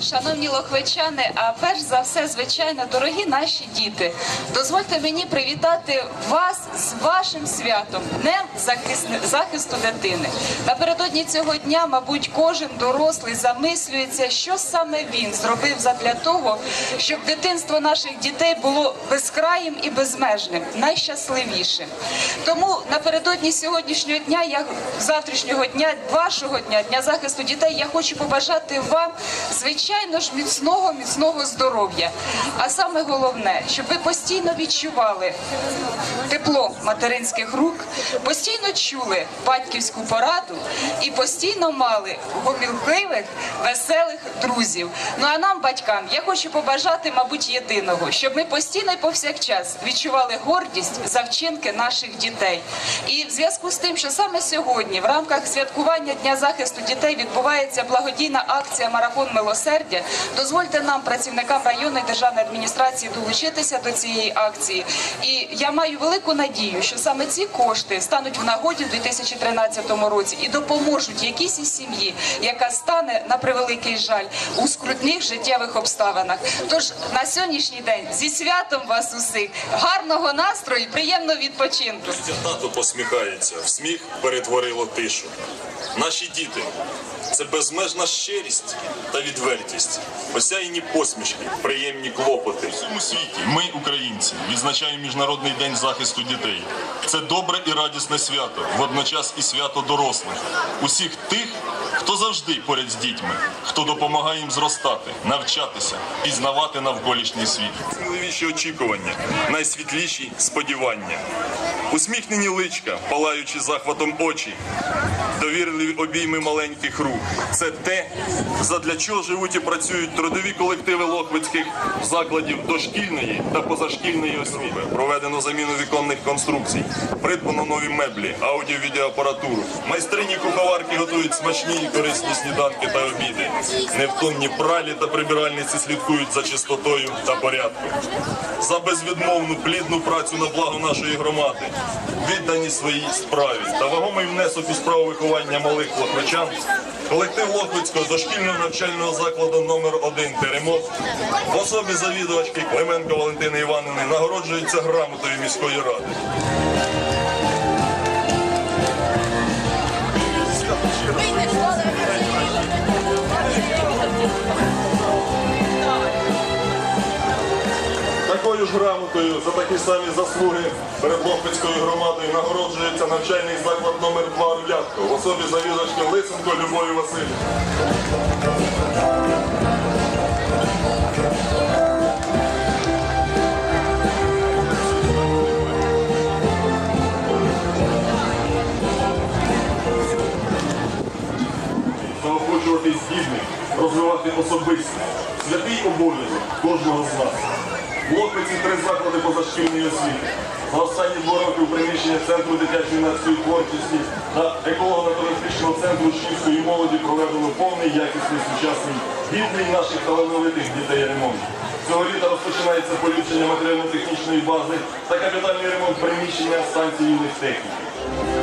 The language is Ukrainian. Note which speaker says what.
Speaker 1: Шановні лохвичани, а перш за все, звичайно, дорогі наші діти, дозвольте мені привітати вас з вашим святом, Днем захисту дитини. Напередодні цього дня, мабуть, кожен дорослий замислюється, що саме він зробив задля того, щоб дитинство наших дітей було безкраїм і безмежним, найщасливішим. Тому напередодні сьогоднішнього дня, я завтрашнього дня, вашого дня, дня захисту дітей, я хочу побажати вам, звичайно ж, міцного, міцного здоров'я. А саме головне, щоб ви постійно відчували тепло материнських рук, постійно чули батьківську пораду і постійно мали гомілкливих, веселих друзів. Ну а нам, батькам, я хочу побажати, мабуть, єдиного, щоб ми постійно і повсякчас відчували гордість за вчинки наших дітей. І в зв'язку з тим, що саме сьогодні, в рамках святкування Дня захисту дітей, відбувається благодійна акція Марафон милосердя. Дозвольте нам, працівникам районної державної адміністрації, долучитися до цієї акції. І я маю велику надію, що саме ці кошти стануть в нагоді в 2013 році і допоможуть якійсь із сім'ї, яка стане на превеликий жаль у скрутних життєвих обставинах. Тож на сьогоднішній день зі святом вас усіх, гарного настрою, і приємного відпочинку.
Speaker 2: Тато посміхається, в сміх перетворило тишу. Наші діти це безмежна щирість та відвертість, осяйні посмішки, приємні клопоти. У всьому світі ми, українці, відзначаємо Міжнародний день захисту дітей. Це добре і радісне свято, водночас і свято дорослих, усіх тих, хто завжди поряд з дітьми, хто допомагає їм зростати, навчатися, пізнавати навколишній світ. Сміливіші очікування, найсвітліші сподівання. Усміхнені личка, палаючи захватом очі, довірливі обійми маленьких рук. Це те, задля чого живуть і працюють трудові колективи лохвицьких закладів дошкільної та позашкільної освіти. Проведено заміну віконних конструкцій, придбано нові меблі, аудіо-відеоапаратуру. Майстрині куховарки готують смачні і корисні сніданки та обіди. Невтомні пралі та прибиральниці слідкують за чистотою та порядком. За безвідмовну плідну працю на благо нашої громади, віддані своїй справі та вагомий внесок у справу виховання малих лохвичан. Колектив Лохвицького дошкільного навчального закладу номер 1 Теремок в особі завідувачки Клименко Валентини Івановни нагороджується грамотою міської ради. Такою ж грамотою за такі самі заслуги перед Лохвицькою громадою нагороджується навчальний заклад номер 2 Орлятко в особі завідувачки Лисенко Любові Васильівни. здібних, розвивати особисто. Святий обов'язок кожного з нас. В Лохвиці три заклади позашкільної освіти. За останні два роки у приміщення Центру дитячої юнацької творчості та еколого-туристичного центру шкільської молоді проведено повний якісний сучасний гідний наших талановитих дітей ремонт. Цього літа розпочинається поліпшення матеріально-технічної бази та капітальний ремонт приміщення станції юних техніків.